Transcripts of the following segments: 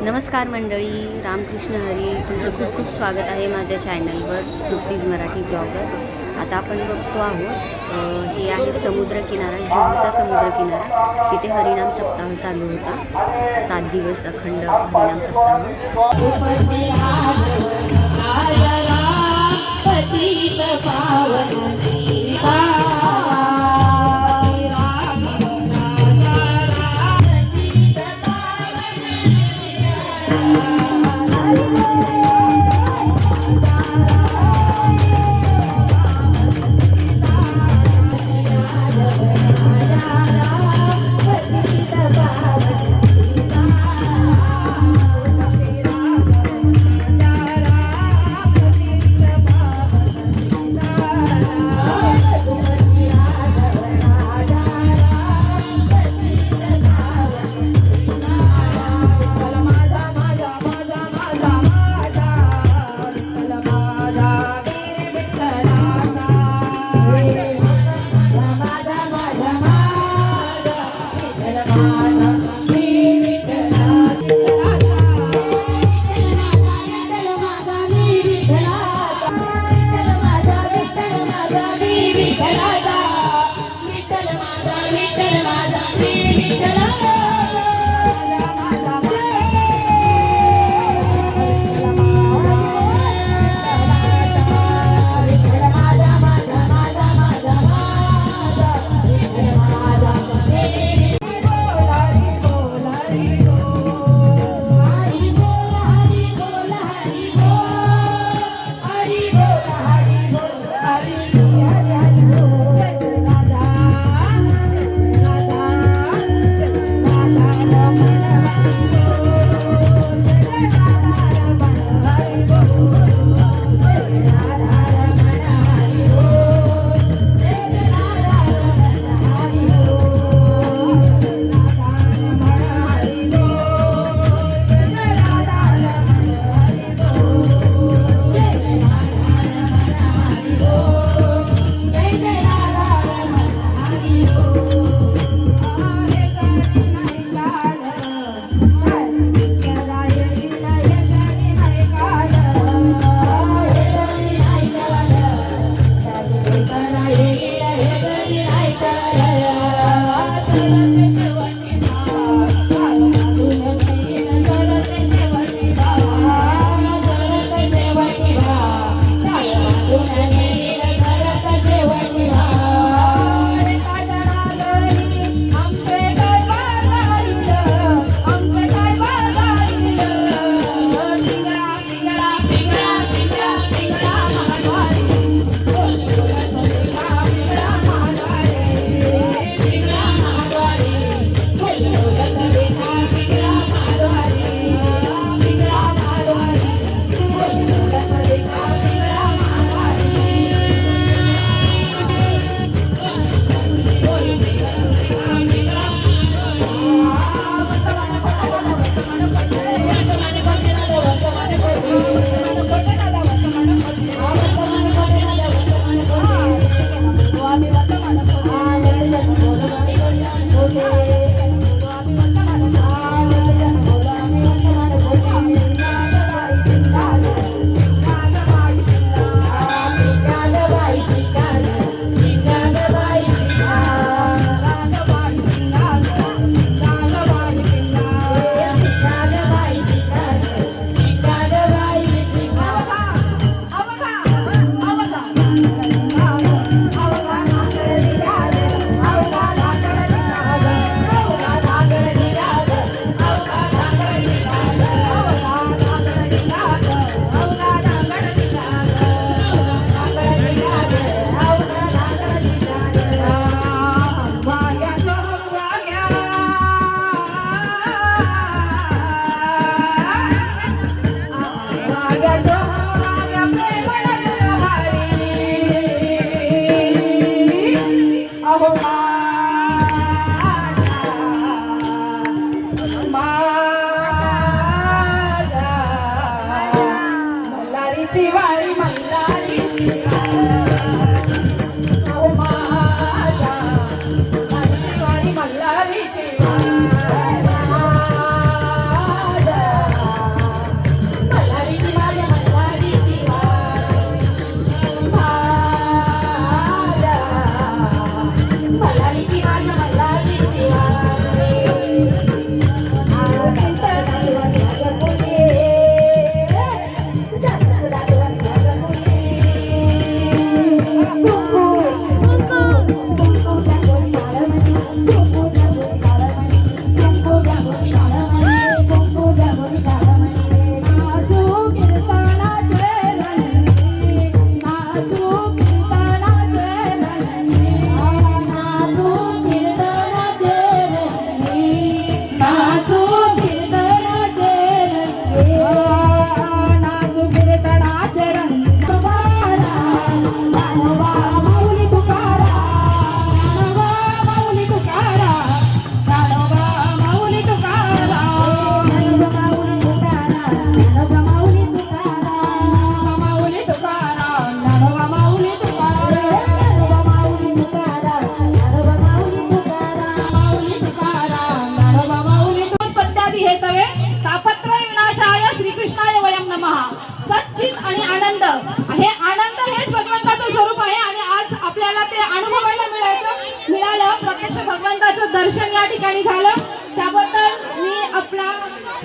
नमस्कार मंडळी रामकृष्ण हरी. तुमचं खूप खूप स्वागत आहे माझ्या चॅनलवर तृप्तीज मराठी ब्लॉगर. आता आपण बघतो आहोत हे आहे समुद्रकिनारा जुहूचा समुद्रकिनारा. तिथे हरिनाम सप्ताह चालू होता. सात दिवस अखंड हरिनाम सप्ताह. Yeah. Ela dá जरी ऐकलं हे आनंद हेच भगवंताचं स्वरूप आहे आणि आज आपल्याला ते अनुभवायला मिळायचं मिळालं. प्रत्यक्ष भगवंताचं दर्शन या ठिकाणी झालं. त्याबद्दल मी आपला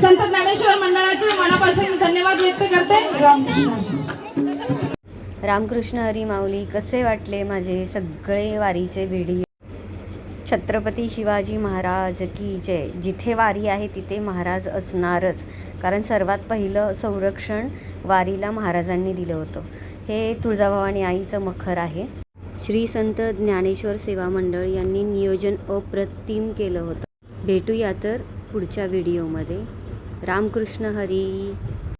संत ज्ञानेश्वर मंडळाचे मनापासून धन्यवाद व्यक्त करते. रामकृष्ण रामकृष्ण हरी माऊली कसे वाटले माझे सगळे वारीचे व्हिडिओ? छत्रपती शिवाजी महाराज की जय. जिथे वारी आहे तिथे महाराज असणारच. कारण सर्वात पहिलं संरक्षण वारीला महाराजांनी दिलं होतं. हे तुळजाभवानी आईचं मखर आहे. श्री संत ज्ञानेश्वर सेवा मंडळ यांनी नियोजन अप्रतिम केलं होतं. भेटूया तर पुढच्या व्हिडिओमध्ये. रामकृष्ण हरी.